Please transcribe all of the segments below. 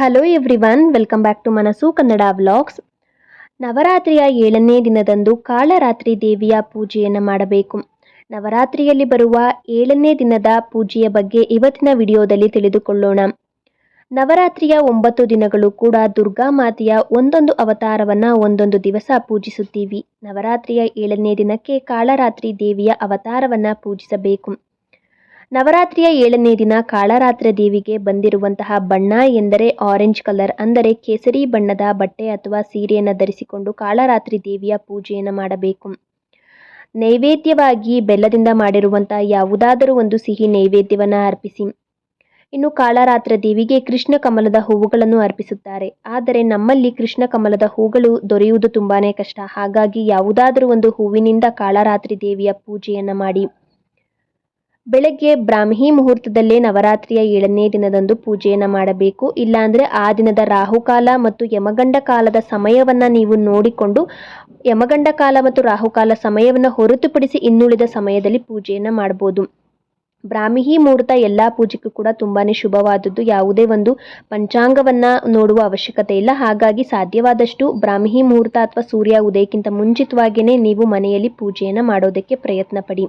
Hello everyone welcome back to Manasu Kannada vlogs ನವರಾತ್ರಿಯ ಏಳನೇ ದಿನದಂದು ಕಾಳರಾತ್ರಿ ದೇವಿಯ ಪೂಜೆಯನ್ನು ಮಾಡಬೇಕು. ನವರಾತ್ರಿಯಲ್ಲಿ ಬರುವ ಏಳನೇ ದಿನದ ಪೂಜೆಯ ಬಗ್ಗೆ ಇವತ್ತಿನ ವಿಡಿಯೋದಲ್ಲಿ ತಿಳಿದುಕೊಳ್ಳೋಣ. ನವರಾತ್ರಿಯ ಒಂಬತ್ತು ದಿನಗಳು ಕೂಡ ದುರ್ಗಾ ಮಾತೆಯ ಒಂದೊಂದು ಅವತಾರವನ್ನು ಒಂದೊಂದು ದಿವಸ ಪೂಜಿಸುತ್ತೀವಿ. ನವರಾತ್ರಿಯ ಏಳನೇ ದಿನಕ್ಕೆ ಕಾಳರಾತ್ರಿ ದೇವಿಯ ಅವತಾರವನ್ನು ಪೂಜಿಸಬೇಕು. ನವರಾತ್ರಿಯ ಏಳನೇ ದಿನ ಕಾಳರಾತ್ರಿ ದೇವಿಗೆ ಬಂದಿರುವಂತಹ ಬಣ್ಣ ಎಂದರೆ ಆರೆಂಜ್ ಕಲರ್ ಅಂದರೆ ಕೇಸರಿ ಬಣ್ಣದ ಬಟ್ಟೆ ಅಥವಾ ಸೀರೆಯನ್ನು ಧರಿಸಿಕೊಂಡು ಕಾಳರಾತ್ರಿ ದೇವಿಯ ಪೂಜೆಯನ್ನು ಮಾಡಬೇಕು. ನೈವೇದ್ಯವಾಗಿ ಬೆಲ್ಲದಿಂದ ಮಾಡಿರುವಂತಹ ಯಾವುದಾದರೂ ಒಂದು ಸಿಹಿ ನೈವೇದ್ಯವನ್ನು ಅರ್ಪಿಸಿ. ಇನ್ನು ಕಾಳರಾತ್ರಿ ದೇವಿಗೆ ಕೃಷ್ಣ ಕಮಲದ ಹೂವುಗಳನ್ನು ಅರ್ಪಿಸುತ್ತಾರೆ. ಆದರೆ ನಮ್ಮಲ್ಲಿ ಕೃಷ್ಣ ಕಮಲದ ಹೂಗಳು ದೊರೆಯುವುದು ತುಂಬಾನೇ ಕಷ್ಟ. ಹಾಗಾಗಿ ಯಾವುದಾದರೂ ಒಂದು ಹೂವಿನಿಂದ ಕಾಳರಾತ್ರಿ ದೇವಿಯ ಪೂಜೆಯನ್ನು ಮಾಡಿ. ಬೆಳಗ್ಗೆ ಬ್ರಾಹ್ಮಿ ಮುಹೂರ್ತದಲ್ಲೇ ನವರಾತ್ರಿಯ ಏಳನೇ ದಿನದಂದು ಪೂಜೆಯನ್ನು ಮಾಡಬೇಕು. ಇಲ್ಲಾಂದರೆ ಆ ದಿನದ ರಾಹುಕಾಲ ಮತ್ತು ಯಮಗಂಡ ಕಾಲದ ಸಮಯವನ್ನು ನೀವು ನೋಡಿಕೊಂಡು ಯಮಗಂಡ ಕಾಲ ಮತ್ತು ರಾಹುಕಾಲ ಸಮಯವನ್ನು ಹೊರತುಪಡಿಸಿ ಇನ್ನುಳಿದ ಸಮಯದಲ್ಲಿ ಪೂಜೆಯನ್ನು ಮಾಡ್ಬೋದು. ಬ್ರಾಹ್ಮಿ ಮುಹೂರ್ತ ಎಲ್ಲ ಪೂಜೆಗೂ ಕೂಡ ತುಂಬಾ ಶುಭವಾದದ್ದು. ಯಾವುದೇ ಒಂದು ಪಂಚಾಂಗವನ್ನು ನೋಡುವ ಅವಶ್ಯಕತೆ ಇಲ್ಲ. ಹಾಗಾಗಿ ಸಾಧ್ಯವಾದಷ್ಟು ಬ್ರಾಹ್ಮಿ ಮುಹೂರ್ತ ಅಥವಾ ಸೂರ್ಯ ಉದಯಕ್ಕಿಂತ ಮುಂಚಿತವಾಗಿಯೇ ನೀವು ಮನೆಯಲ್ಲಿ ಪೂಜೆಯನ್ನು ಮಾಡೋದಕ್ಕೆ ಪ್ರಯತ್ನ ಪಡಿ.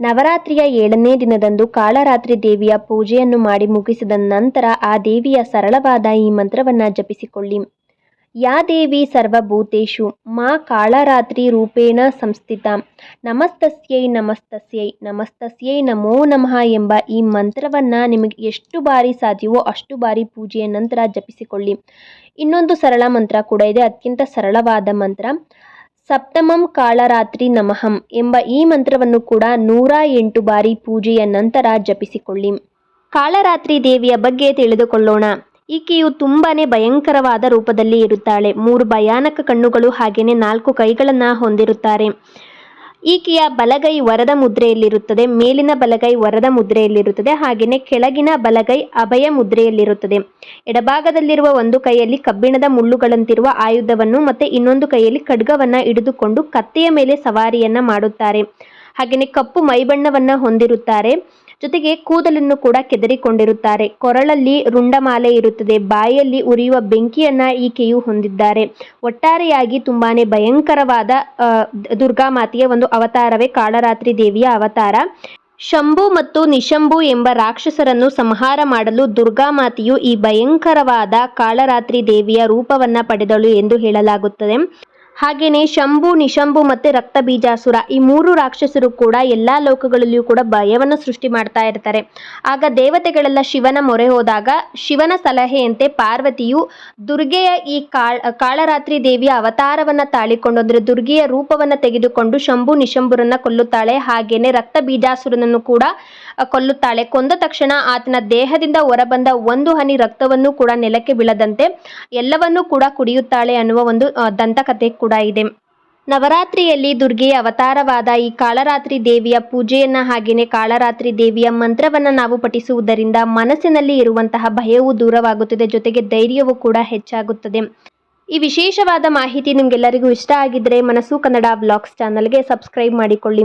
ನವರಾತ್ರಿಯ ಏಳನೇ ದಿನದಂದು ಕಾಳರಾತ್ರಿ ದೇವಿಯ ಪೂಜೆಯನ್ನು ಮಾಡಿ ಮುಗಿಸಿದ ನಂತರ ಆ ದೇವಿಯ ಸರಳವಾದ ಈ ಮಂತ್ರವನ್ನು ಜಪಿಸಿಕೊಳ್ಳಿ. ಯಾ ದೇವಿ ಸರ್ವಭೂತೇಶು, ಮಾ ಕಾಳರಾತ್ರಿ ರೂಪೇಣ ಸಂಸ್ಥಿತ. ನಮಸ್ತಸ್ಯೈ ನಮಸ್ತಸ್ಯೈ ನಮಸ್ತಸ್ಯೈ ನಮೋ ನಮಃ ಎಂಬ ಈ ಮಂತ್ರವನ್ನು ನಿಮಗೆ ಎಷ್ಟು ಬಾರಿ ಸಾಧ್ಯವೋ ಅಷ್ಟು ಬಾರಿ ಪೂಜೆಯ ನಂತರ ಜಪಿಸಿಕೊಳ್ಳಿ. ಇನ್ನೊಂದು ಸರಳ ಮಂತ್ರ ಕೂಡ ಇದೆ, ಅತ್ಯಂತ ಸರಳವಾದ ಮಂತ್ರ. ಸಪ್ತಮಂ ಕಾಳರಾತ್ರಿ ನಮಃಂ ಎಂಬ ಈ ಮಂತ್ರವನ್ನು ಕೂಡ ನೂರ ಎಂಟು ಬಾರಿ ಪೂಜೆಯ ನಂತರ ಜಪಿಸಿಕೊಳ್ಳಿ. ಕಾಳರಾತ್ರಿ ದೇವಿಯ ಬಗ್ಗೆ ತಿಳಿದುಕೊಳ್ಳೋಣ. ಈಕೆಯು ತುಂಬಾನೇ ಭಯಂಕರವಾದ ರೂಪದಲ್ಲಿ ಇರುತ್ತಾಳೆ. ಮೂರು ಭಯಾನಕ ಕಣ್ಣುಗಳು ಹಾಗೆಯೇ ನಾಲ್ಕು ಕೈಗಳನ್ನು ಹೊಂದಿರುತ್ತಾರೆ. ಈಕೆಯ ಬಲಗೈ ವರದ ಮುದ್ರೆಯಲ್ಲಿರುತ್ತದೆ, ಮೇಲಿನ ಬಲಗೈ ವರದ ಮುದ್ರೆಯಲ್ಲಿರುತ್ತದೆ, ಹಾಗೆಯೇ ಕೆಳಗಿನ ಬಲಗೈ ಅಭಯ ಮುದ್ರೆಯಲ್ಲಿರುತ್ತದೆ. ಎಡಭಾಗದಲ್ಲಿರುವ ಒಂದು ಕೈಯಲ್ಲಿ ಕಬ್ಬಿಣದ ಮುಳ್ಳುಗಳಂತಿರುವ ಆಯುಧವನ್ನು ಮತ್ತೆ ಇನ್ನೊಂದು ಕೈಯಲ್ಲಿ ಖಡ್ಗವನ್ನ ಹಿಡಿದುಕೊಂಡು ಕತ್ತೆಯ ಮೇಲೆ ಸವಾರಿಯನ್ನ ಮಾಡುತ್ತಾರೆ. ಹಾಗೆಯೇ ಕಪ್ಪು ಮೈಬಣ್ಣವನ್ನ ಹೊಂದಿರುತ್ತಾರೆ. ಜೊತೆಗೆ ಕೂದಲನ್ನು ಕೂಡ ಕೆದರಿಕೊಂಡಿರುತ್ತಾರೆ. ಕೊರಳಲ್ಲಿ ರುಂಡಮಾಲೆ ಇರುತ್ತದೆ. ಬಾಯಲ್ಲಿ ಉರಿಯುವ ಬೆಂಕಿಯನ್ನ ಈಕೆಯು ಹೊಂದಿದ್ದಾರೆ. ಒಟ್ಟಾರೆಯಾಗಿ ತುಂಬಾನೇ ಭಯಂಕರವಾದ ದುರ್ಗಾ ಮಾತೆಯ ಒಂದು ಅವತಾರವೇ ಕಾಳರಾತ್ರಿ ದೇವಿಯ ಅವತಾರ. ಶಂಭು ಮತ್ತು ನಿಶಂಭು ಎಂಬ ರಾಕ್ಷಸರನ್ನು ಸಂಹಾರ ಮಾಡಲು ದುರ್ಗಾ ಮಾತೆಯು ಈ ಭಯಂಕರವಾದ ಕಾಳರಾತ್ರಿ ದೇವಿಯ ರೂಪವನ್ನ ಪಡೆದಳು ಎಂದು ಹೇಳಲಾಗುತ್ತದೆ. ಹಾಗೆಯೇ ಶಂಭು, ನಿಶಂಭು ಮತ್ತು ರಕ್ತ ಬೀಜಾಸುರ ಈ ಮೂರು ರಾಕ್ಷಸರು ಕೂಡ ಎಲ್ಲಾ ಲೋಕಗಳಲ್ಲಿಯೂ ಕೂಡ ಭಯವನ್ನು ಸೃಷ್ಟಿ ಮಾಡ್ತಾ ಇರ್ತಾರೆ. ಆಗ ದೇವತೆಗಳೆಲ್ಲ ಶಿವನ ಮೊರೆ ಹೋದಾಗ ಶಿವನ ಸಲಹೆಯಂತೆ ಪಾರ್ವತಿಯು ದುರ್ಗೆಯ ಈ ಕಾಳ್, ಕಾಳರಾತ್ರಿ ದೇವಿಯ ಅವತಾರವನ್ನ ತಾಳಿಕೊಂಡು ಅಂದ್ರೆ ದುರ್ಗೆಯ ರೂಪವನ್ನ ತೆಗೆದುಕೊಂಡು ಶಂಭು, ನಿಶಂಭುರನ್ನ ಕೊಲ್ಲುತ್ತಾಳೆ. ಹಾಗೇನೆ ರಕ್ತ ಬೀಜಾಸುರನನ್ನು ಕೂಡ ಕೊಲ್ಲುತ್ತಾಳೆ. ಕೊಂದ ತಕ್ಷಣ ಆತನ ದೇಹದಿಂದ ಹೊರಬಂದ ಒಂದು ಹನಿ ರಕ್ತವನ್ನು ಕೂಡ ನೆಲಕ್ಕೆ ಬೀಳದಂತೆ ಎಲ್ಲವನ್ನೂ ಕೂಡ ಕುಡಿಯುತ್ತಾಳೆ ಅನ್ನುವ ಒಂದು ದಂತಕಥೆ ಕೂಡ ಇದೆ. ನವರಾತ್ರಿಯಲ್ಲಿ ದುರ್ಗೆಯ ಅವತಾರವಾದ ಈ ಕಾಳರಾತ್ರಿ ದೇವಿಯ ಪೂಜೆಯನ್ನ ಹಾಗೆಯೇ ಕಾಳರಾತ್ರಿ ದೇವಿಯ ಮಂತ್ರವನ್ನ ನಾವು ಪಠಿಸುವುದರಿಂದ ಮನಸ್ಸಿನಲ್ಲಿ ಇರುವಂತಹ ಭಯವು ದೂರವಾಗುತ್ತದೆ, ಜೊತೆಗೆ ಧೈರ್ಯವೂ ಕೂಡ ಹೆಚ್ಚಾಗುತ್ತದೆ. ಈ ವಿಶೇಷವಾದ ಮಾಹಿತಿ ನಿಮ್ಗೆಲ್ಲರಿಗೂ ಇಷ್ಟ ಆಗಿದ್ರೆ ಮನಸ್ಸು ಕನ್ನಡ ಬ್ಲಾಗ್ಸ್ ಚಾನಲ್ಗೆ ಸಬ್ಸ್ಕ್ರೈಬ್ ಮಾಡಿಕೊಳ್ಳಿ.